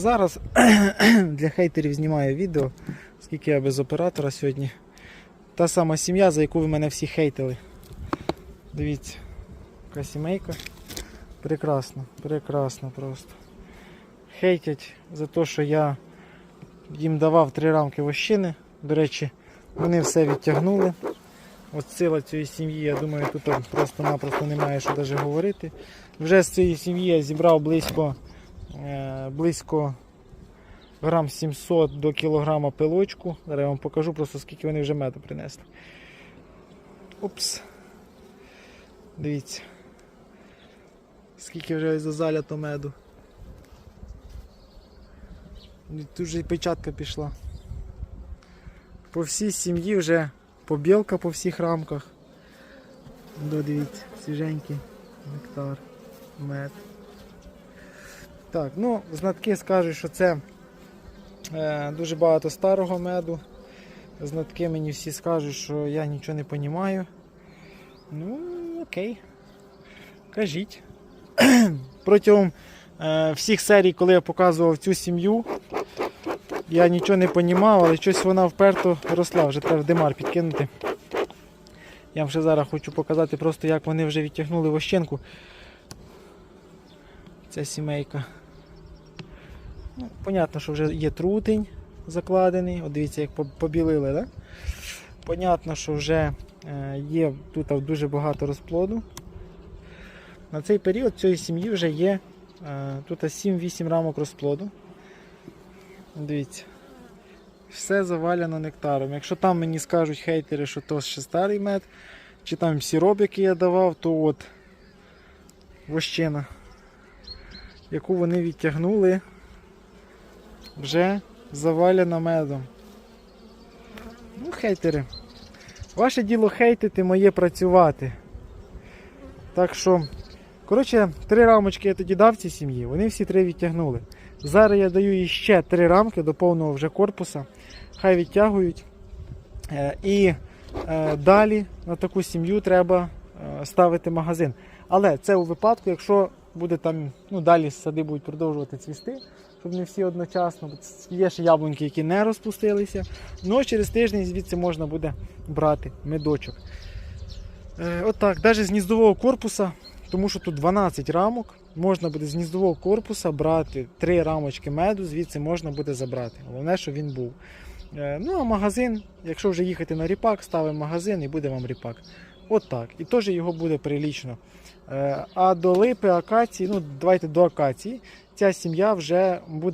Зараз для хейтерів знімаю відео, скільки я без оператора сьогодні. Та сама сім'я, за яку ви мене всі хейтили. Дивіться, яка сімейка. Прекрасно, прекрасно просто. Хейтять за те, що я їм давав три рамки вощини. До речі, вони все відтягнули. От сила цієї сім'ї, я думаю, тут просто-напросто немає що навіть говорити. Вже з цієї сім'ї я зібрав близько, близько грам 700 до кілограма пилочку. Зараз я вам покажу просто скільки вони вже меду принесли. Опс. Дивіться. Скільки вже залято меду. Тут вже і печатка пішла. По всій сім'ї вже побілка по всіх рамках. До, дивіться, свіженький нектар, мед. Так, ну, знатки скажуть, що це е, дуже багато старого меду. Знатки мені всі скажуть, що я нічого не розумію. Ну, окей. Кажіть. Протягом е, всіх серій, коли я показував цю сім'ю, я нічого не розумів, але щось вона вперто росла, вже треба димар підкинути. Я вам ще зараз хочу показати просто, як вони вже відтягнули вощенку. Ця сімейка. Ну, Понятно, що вже є трутень закладений. От дивіться, як побілили, да? Понятно, що вже е, є тут дуже багато розплоду. На цей період цієї сім'ї вже є е, тут 7-8 рамок розплоду. Дивіться. Все завалено нектаром. Якщо там мені скажуть хейтери, що то ще старий мед, чи там сироп, який я давав, то от вощина, яку вони відтягнули, вже завалена медом. Ну, хейтери. Ваше діло хейтити, моє працювати. Так що, коротше, три рамочки я тоді дав цій сім'ї, вони всі три відтягнули. Зараз я даю їй ще три рамки до повного вже корпуса. Хай відтягують. Е, І е, далі на таку сім'ю треба е, ставити магазин. Але це у випадку, якщо буде там, ну далі сади будуть продовжувати цвісти, щоб не всі одночасно. Є ще яблуньки, які не розпустилися. Ну через тиждень звідси можна буде брати медочок. Е, Отак, навіть з гніздового корпуса, тому що тут 12 рамок, можна буде з гніздового корпуса брати 3 рамочки меду, звідси можна буде забрати. Головне, щоб він був. Е, Ну а магазин, якщо вже їхати на ріпак, ставимо магазин і буде вам ріпак. От так. І теж його буде прилічно. Е, А до липи, акації, ну давайте до акації, ця сім'я вже буде